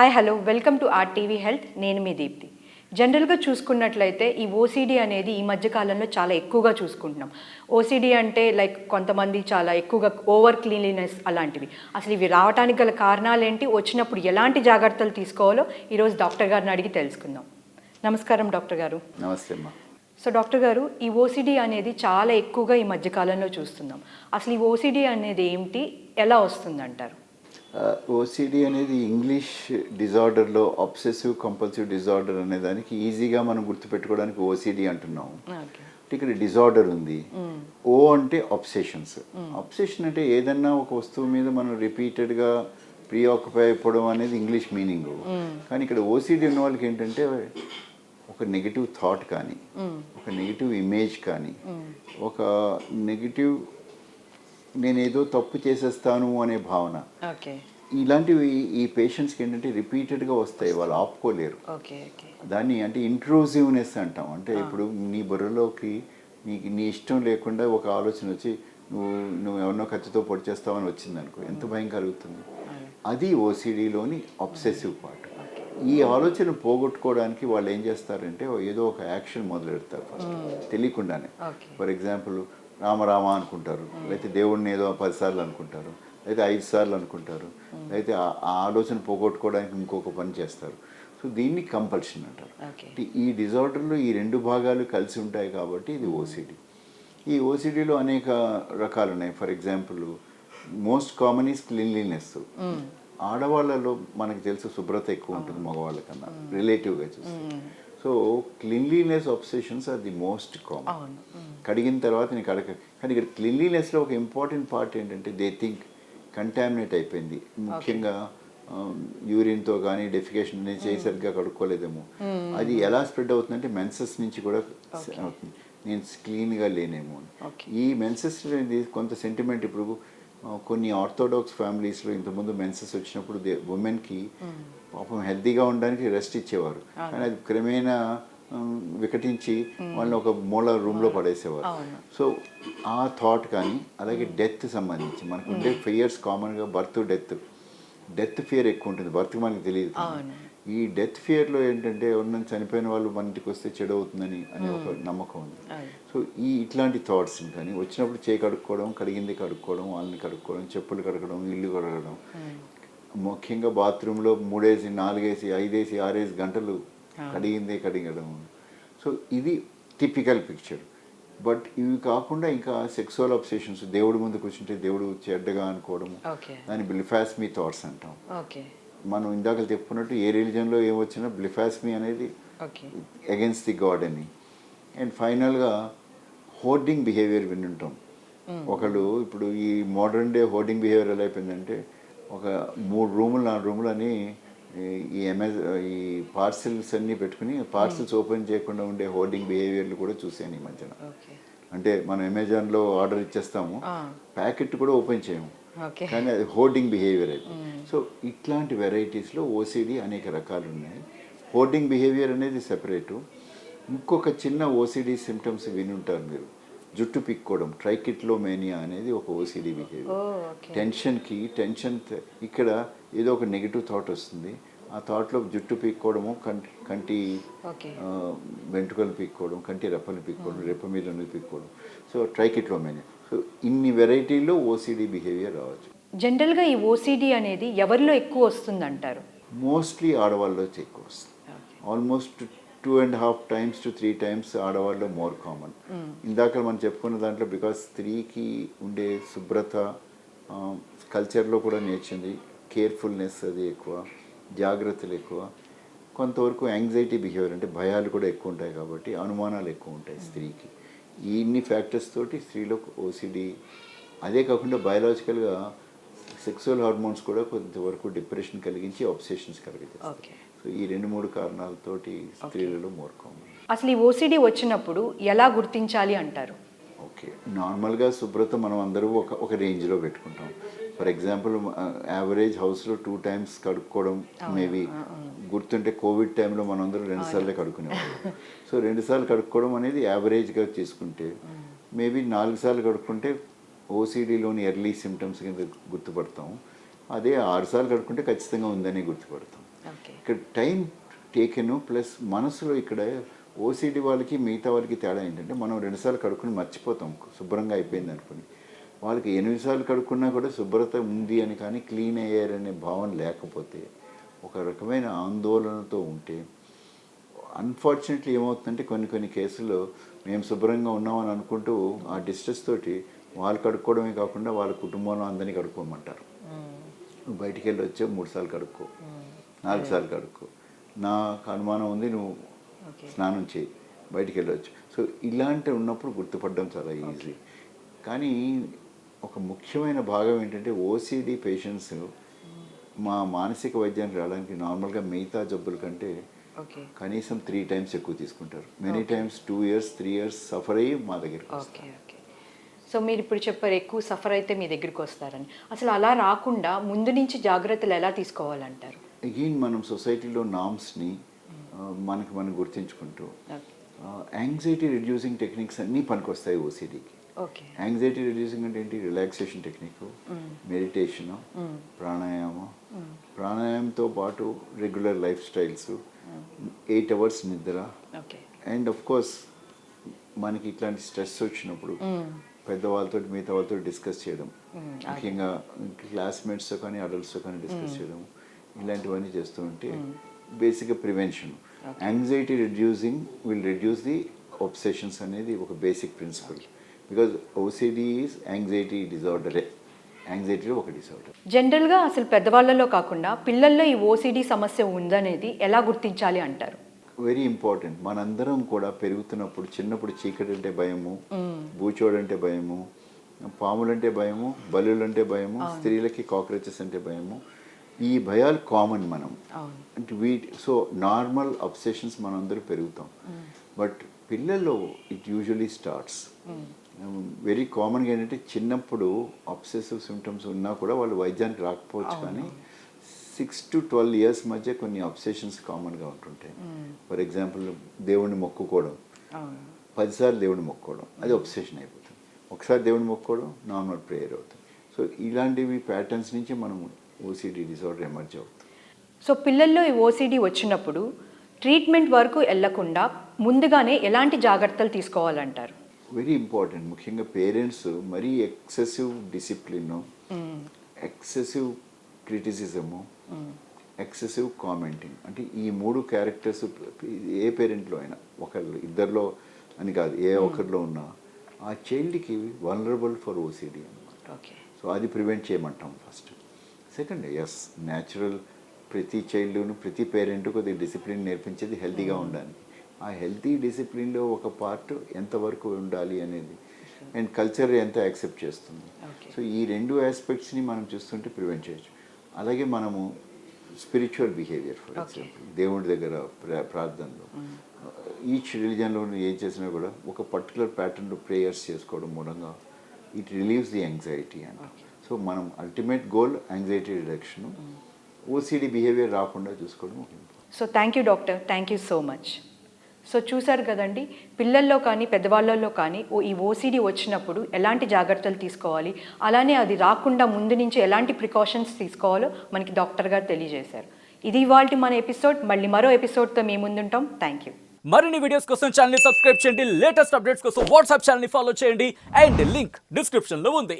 Hi hello welcome to R TV health నేను మీ దీప్తి. జనరల్గా చూసుకున్నట్లయితే ఈ ఓసీడీ అనేది ఈ మధ్య కాలంలో చాలా ఎక్కువగా చూసుకుంటున్నాం. ఓసీడీ అంటే లైక్ కొంతమంది చాలా ఎక్కువగా ఓవర్ క్లీన్లీనెస్ అలాంటివి. అసలు ఇవి రావడానికి గల కారణాలు ఏంటి వచ్చినప్పుడు ఎలాంటి జాగ్రత్తలు తీసుకోవాలో ఈరోజు డాక్టర్ గారిని అడిగి తెలుసుకుందాం. నమస్కారం డాక్టర్ గారు. నమస్తే అమ్మా. సో డాక్టర్ గారు ఈ ఓసిడి అనేది చాలా ఎక్కువగా ఈ మధ్యకాలంలో చూస్తున్నాం. అసలు ఈ ఓసిడి అనేది ఏమిటి ఎలా వస్తుందంటారు? ఓసిడి అనేది ఇంగ్లీష్ డిజార్డర్లో అబ్సెసివ్ కంపల్సివ్ డిజార్డర్ అనే దానికి ఈజీగా మనం గుర్తుపెట్టుకోవడానికి ఓసిడి అంటున్నాం. ఇక్కడ డిజార్డర్ ఉంది. ఓ అంటే అబ్సెషన్స్ అబ్సెషన్ అంటే ఏదన్నా ఒక వస్తువు మీద మనం రిపీటెడ్గా ప్రీ ఆక్యుపై అయిపోవడం అనేది ఇంగ్లీష్ మీనింగ్ కానీ ఇక్కడ ఓసిడి ఉన్న వాళ్ళకి ఏంటంటే ఒక నెగిటివ్ థాట్ కానీ ఒక నెగిటివ్ ఇమేజ్ కానీ ఒక నెగిటివ్ నేను ఏదో తప్పు చేసేస్తాను అనే భావన. ఇలాంటివి ఈ పేషెంట్స్కి ఏంటంటే రిపీటెడ్గా వస్తాయి వాళ్ళు ఆపుకోలేరు. దాన్ని అంటే ఇంట్రూజివ్నెస్ అంటాం. అంటే ఇప్పుడు నీ బుర్రలోకి నీకు నీ ఇష్టం లేకుండా ఒక ఆలోచన వచ్చి నువ్వు నువ్వు ఎవరినో కత్తితో పొడి చేస్తావని వచ్చింది అనుకో ఎంత భయం కలుగుతుంది అది ఓసిడిలోని అబ్సెసివ్ పార్ట్ ఈ ఆలోచన పోగొట్టుకోవడానికి వాళ్ళు ఏం చేస్తారంటే ఏదో ఒక యాక్షన్ మొదలు పెడతారు ఫస్ట్ తెలియకుండానే. ఫర్ ఎగ్జాంపుల్ రామరామ అనుకుంటారు. లేకపోతే దేవుడిని ఏదో పదిసార్లు అనుకుంటారు. అయితే ఐదు సార్లు అనుకుంటారు. అయితే ఆ ఆలోచన పోగొట్టుకోవడానికి ఇంకొక పని చేస్తారు. సో దీన్ని కంపల్షన్ అంటారు. ఈ డిజార్డర్లో ఈ రెండు భాగాలు కలిసి ఉంటాయి కాబట్టి ఇది ఓసిడి ఈ ఓసిడిలో అనేక రకాలు ఉన్నాయి. For example most common is cleanliness ఆడవాళ్ళలో మనకు తెలుసు శుభ్రత ఎక్కువ ఉంటుంది మగవాళ్ళ కన్నా రిలేటివ్గా చూస్తే. So cleanliness obsessions are the most common కడిగిన తర్వాత నీకు కడక కానీ ఇక్కడ క్లీన్లీనెస్లో ఒక ఇంపార్టెంట్ పార్ట్ ఏంటంటే దే థింక్ కంటామినేట్ అయిపోయింది. ముఖ్యంగా యూరిన్తో కానీ డెఫికేషన్ నేను చేయి సరిగ్గా కడుక్కోలేదేమో. అది ఎలా స్ప్రెడ్ అవుతుందంటే మెన్సెస్ నుంచి కూడా అవుతుంది. నేను క్లీన్గా లేనేమో. ఈ మెన్సెస్ అనేది కొంత సెంటిమెంట్ ఇప్పుడు కొన్ని ఆర్థోడాక్స్ ఫ్యామిలీస్లో ఇంతకుముందు మెన్సెస్ వచ్చినప్పుడు ఉమెన్కి పాపం హెల్తీగా ఉండడానికి రెస్ట్ ఇచ్చేవారు. కానీ అది క్రమేణా వికటించి వాళ్ళని ఒక మూల రూమ్లో పడేసేవారు. అవును. సో ఆ థాట్ కానీ అలాగే డెత్ సంబంధించి మనకు ఉండే ఫియర్స్ కామన్గా బర్త్ డెత్ డెత్ ఫియర్ ఎక్కువ ఉంటుంది. బర్త్ మనకి తెలియదు. ఈ డెత్ ఫియర్లో ఏంటంటే ఎవరినైనా చనిపోయిన వాళ్ళు మన ఇంటికి వస్తే చెడు అవుతుందని అనే ఒక నమ్మకం ఉంది. సో ఈ ఇట్లాంటి థాట్స్ కానీ వచ్చినప్పుడు చేయి కడుక్కోవడం కడిగింది కడుక్కోవడం వాళ్ళని కడుక్కోవడం చెప్పులు కడగడం ఇల్లు కడగడం ముఖ్యంగా బాత్రూంలో మూడేసి నాలుగేసి ఐదేసి ఆరేసి గంటలు కడిగిందే కడిగడం. సో ఇది టిపికల్ పిక్చర్ బట్ ఇవి కాకుండా ఇంకా సెక్సువల్ అబ్సెషన్స్ దేవుడి ముందు కూర్చుంటే దేవుడు చెడ్డగా అనుకోవడం దాన్ని బ్లిఫాస్మీ థాట్స్ అంటాం. ఓకే. మనం ఇందాక చెప్పుకున్నట్టు ఏ రిలీజన్లో ఏమొచ్చినా బ్లిఫాస్మీ అనేది అగెన్స్ట్ ది గాడ్ అని. అండ్ ఫైనల్గా హోర్డింగ్ బిహేవియర్ వినుంటాం. ఒకళ్ళు ఇప్పుడు ఈ మోడర్న్ డే హోర్డింగ్ బిహేవియర్ ఎలా అయిపోయిందంటే ఒక మూడు రూములు నాలుగు రూములు అని ఈ- అమెజా ఈ పార్సిల్స్ అన్నీ పెట్టుకుని పార్సిల్స్ ఓపెన్ చేయకుండా ఉండే హోర్డింగ్ బిహేవియర్లు కూడా చూశాను ఈ మధ్యన. అంటే మనం అమెజాన్లో ఆర్డర్ ఇచ్చేస్తాము. ప్యాకెట్ కూడా ఓపెన్ చేయము కానీ అది హోర్డింగ్ బిహేవియర్ అది సో ఇట్లాంటి వెరైటీస్లో ఓసిడి అనేక రకాలు ఉన్నాయి హోర్డింగ్ బిహేవియర్ అనేది సెపరేటు. ఇంకొక చిన్న ఓసిడి సిమ్టమ్స్ వినుంటారు మీరు. జుట్టు పిక్కోవడం ట్రైకిట్లో మేనియా అనేది ఒక ఓసిడి బిహేవియర్. టెన్షన్కి టెన్షన్ ఇక్కడ ఏదో ఒక నెగిటివ్ థాట్ వస్తుంది. ఆ థాట్లో జుట్టు పీక్కోవడము కంటి కంటి వెంట్రుకలు పీక్కోవడం కంటి రెప్పలు పీక్కోవడం రెప్ప మీద పీక్కోవడం. సో ట్రైకిట్లోమేనియా సో ఇన్ని వెరైటీల్లో ఓసిడి బిహేవియర్ రావచ్చు. జనరల్గా ఈ ఓసిడి అనేది ఎవరిలో ఎక్కువ వస్తుందంటారు? మోస్ట్లీ ఆడవాళ్ళలో ఎక్కువ వస్తుంది. Almost two and half times to three times ఆడవాళ్ళలో మోర్ కామన్. ఇందాక మనం చెప్పుకున్న దాంట్లో బికాస్ స్త్రీకి ఉండే శుభ్రత కల్చర్లో కూడా నేర్చింది కేర్ఫుల్నెస్ అది ఎక్కువ. జాగ్రత్తలు ఎక్కువ. కొంతవరకు యాంగ్జైటీ బిహేవియర్ అంటే భయాలు కూడా ఎక్కువ ఉంటాయి కాబట్టి అనుమానాలు ఎక్కువ ఉంటాయి స్త్రీకి. ఈ ఇన్ని ఫ్యాక్టర్స్ తోటి స్త్రీలో ఓసిడి అదే కాకుండా బయలాజికల్గా సెక్సువల్ హార్మోన్స్ కూడా కొంతవరకు డిప్రెషన్ కలిగించి ఆబ్సెషన్స్ కలిగించాయి ఓకే సో ఈ రెండు మూడు కారణాలతోటి స్త్రీలలో మోర్ కామన్ అసలు ఈ ఓసిడి వచ్చినప్పుడు ఎలా గుర్తించాలి అంటారు? ఓకే నార్మల్గా శుభ్రత మనం అందరూ ఒక ఒక రేంజ్లో పెట్టుకుంటాం. ఫర్ ఎగ్జాంపుల్ యావరేజ్ హౌస్లో టూ టైమ్స్ కడుక్కోవడం మేబీ గుర్తుంటే కోవిడ్ టైంలో మనం అందరూ రెండు సార్లే కడుక్కునేవాళ్ళం. సో రెండు సార్లు కడుక్కోవడం అనేది యావరేజ్గా తీసుకుంటే మేబీ నాలుగు సార్లు కడుక్కుంటే ఓసీడీలోని ఎర్లీ సిమ్టమ్స్ కింద గుర్తుపడతాం. అదే ఆరు సార్లు కడుక్కుంటే ఖచ్చితంగా ఉందని గుర్తుపడతాం. ఇక్కడ టైం టేకెను ప్లస్ మనసులో ఇక్కడ ఓసిడి వాళ్ళకి మిగతా వాళ్ళకి తేడా ఏంటంటే మనం రెండుసార్లు కడుక్కుని మర్చిపోతాం. శుభ్రంగా అయిపోయింది అనుకుని. వాళ్ళకి ఎనిమిది సార్లు కడుక్కున్నా కూడా శుభ్రత ఉంది అని కానీ క్లీన్ అయ్యారనే భావన లేకపోతే ఒక రకమైన ఆందోళనతో ఉంటే అన్ఫార్చునేట్లీ ఏమవుతుందంటే కొన్ని కొన్ని కేసుల్లో మేము శుభ్రంగా ఉన్నామని అనుకుంటూ ఆ డిస్ట్రెస్ తోటి వాళ్ళు కడుక్కోవడమే కాకుండా వాళ్ళ కుటుంబంలో అందరినీ కడుక్కోమంటారు. నువ్వు బయటికి వెళ్ళి వచ్చే మూడు సార్లు కడుక్కో నాలుగు సార్లు కడుక్కో. నాకు అనుమానం ఉంది నువ్వు స్నానం చేయి బయటికి వెళ్ళవచ్చు సో ఇలాంటి ఉన్నప్పుడు గుర్తుపడడం చాలా ఈజీ కానీ ఒక ముఖ్యమైన భాగం ఏంటంటే ఓసిడి పేషెంట్స్ మా మానసిక వైద్యానికి రావడానికి నార్మల్గా మిగతా జబ్బుల కంటే ఓకే. కనీసం త్రీ టైమ్స్ ఎక్కువ తీసుకుంటారు. Many times two years three years suffer అయ్యి మా దగ్గరికి ఓకే సో మీరు ఇప్పుడు చెప్పారు ఎక్కువ సఫర్ అయితే మీ దగ్గరికి వస్తారని. అసలు అలా రాకుండా ముందు నుంచి జాగ్రత్తలు ఎలా తీసుకోవాలంటారు? అగైన్ మనం సొసైటీలో నామ్స్ని మనకి మనం గుర్తించుకుంటూ యాంగ్జైటీ రిడ్యూసింగ్ టెక్నిక్స్ అన్నీ పనికొస్తాయి ఓసిడీకి యాంగ్జైటీ రిడ్యూసింగ్ అంటే ఏంటి? రిలాక్సేషన్ టెక్నిక్ మెడిటేషను ప్రాణాయామం ప్రాణాయామంతో పాటు regular life styles eight hours నిద్ర. అండ్ ఆఫ్ కోర్స్ మనకి ఇట్లాంటి స్ట్రెస్ వచ్చినప్పుడు పెద్దవాళ్ళతో మిగతా వాళ్ళతో డిస్కస్ చేయడం. ముఖ్యంగా క్లాస్మేట్స్తో కానీ అడల్ట్స్తో కానీ డిస్కస్ చేయడం. ఇలాంటివన్నీ చేస్తూ ఉంటే బేసిక్గా prevention anxiety reducing will reduce the obsessions అనేది ఒక basic principle because OCD is anxiety డిజార్డరే యాంగ్జైటీలో ఒక డిజార్డర్ జనరల్గా అసలు పెద్దవాళ్ళలో కాకుండా పిల్లల్లో ఈ ఓసిడి సమస్య ఉందనేది ఎలా గుర్తించాలి అంటారు? వెరీ ఇంపార్టెంట్ మనందరం కూడా పెరుగుతున్నప్పుడు చిన్నప్పుడు చీకటి అంటే భయము బూచోడు అంటే భయము పాములంటే భయము బలులంటే భయము స్త్రీలకి కాక్రోచెస్ అంటే భయము. ఈ భయాలు కామన్ మనం. అంటే వీటి సో నార్మల్ అబ్సెషన్స్ మనందరూ పెరుగుతాం. బట్ పిల్లల్లో ఇట్ యూజువలీ స్టార్ట్స్. వెరీ కామన్గా ఏంటంటే చిన్నప్పుడు అబ్సెసివ్ సిమ్టమ్స్ ఉన్నా కూడా వాళ్ళు వైద్యానికి రాకపోవచ్చు కానీ సిక్స్ టు ట్వెల్వ్ ఇయర్స్ మధ్య కొన్ని అబ్సెషన్స్ కామన్గా ఉంటుంటాయి. ఫర్ ఎగ్జాంపుల్ దేవుణ్ణి మొక్కుకోవడం. పదిసార్లు దేవుని మొక్కుకోవడం. అది ఒబ్సెషన్ అయిపోతుంది. ఒకసారి దేవుని మొక్కుకోవడం నార్మల్ ప్రేయర్ అవుతుంది. సో ఇలాంటివి ప్యాటర్న్స్ నుంచి మనం ఓసిడి డిసార్డర్ ఎమర్జ్ అవుతుంది. సో పిల్లల్లో ఈ ఓసిడి వచ్చినప్పుడు ట్రీట్మెంట్ వరకు వెళ్ళకుండా ముందుగానే ఎలాంటి జాగ్రత్తలు తీసుకోవాలంటారు? వెరీ ఇంపార్టెంట్ ముఖ్యంగా పేరెంట్స్ మరీ excessive discipline excessive criticism excessive commenting. అంటే ఈ మూడు క్యారెక్టర్స్ ఏ పేరెంట్లో అయినా ఒకళ్ళు ఇద్దరిలో అని కాదు ఏ ఒక్కరిలో ఉన్నా ఆ చైల్డ్కి వనరబుల్ ఫర్ ఓసిడి అన్నమాట. ఓకే సో అది ప్రివెంట్ చేయమంటాం ఫస్ట్. సెకండ్ ఎస్ న్యాచురల్ ప్రతి చైల్డ్ను ప్రతి పేరెంట్ కొద్దిగా డిసిప్లిన్ నేర్పించేది హెల్తీగా ఉండాలి. ఆ హెల్తీ డిసిప్లిన్లో ఒక పార్ట్ ఎంతవరకు ఉండాలి అనేది. అండ్ కల్చర్ ఎంత యాక్సెప్ట్ చేస్తుంది. సో ఈ రెండు ఆస్పెక్ట్స్ని మనం చూస్తుంటే ప్రివెంట్ చేయొచ్చు. అలాగే మనము స్పిరిచువల్ బిహేవియర్ ఫర్. ఎగ్జాంపుల్ దేవుడి దగ్గర ప్రా- ప్రార్థనలో. ఈచ్ రిలీజన్లో ఏం చేసినా కూడా ఒక పర్టికులర్ ప్యాటర్న్లో ప్రేయర్స్ చేసుకోవడం మూలంగా ఇట్ రిలీవ్స్ ది యాంగ్జైటీ అంట. సో మనం ultimate goal anxiety reduction. OCD behaviour రాకుండా చూసుకోవడం. So thank you doctor. Thank you so much. So చూశారు కదండి పిల్లల్లో కానీ పెద్దవాళ్ళల్లో కానీ ఓ ఈ ఓసిడి వచ్చినప్పుడు ఎలాంటి జాగ్రత్తలు తీసుకోవాలి? అలానే అది రాకుండా ముందు నుంచి ఎలాంటి ప్రికాషన్స్ తీసుకోవాలో మనకి డాక్టర్ గారు తెలియజేశారు. ఇది ఇవాళ మన ఎపిసోడ్ మళ్ళీ మరో ఎపిసోడ్తో మీ ముందుంటాం. Thank you. మరిన్ని వీడియోస్ కోసం ఛానల్ సబ్స్క్రైబ్ చేయండి. లేటెస్ట్ అప్డేట్స్ కోసం వాట్సాప్ ఛానల్ ఫాలో చేయండి. అండ్ లింక్ డిస్క్రిప్షన్లో ఉంది.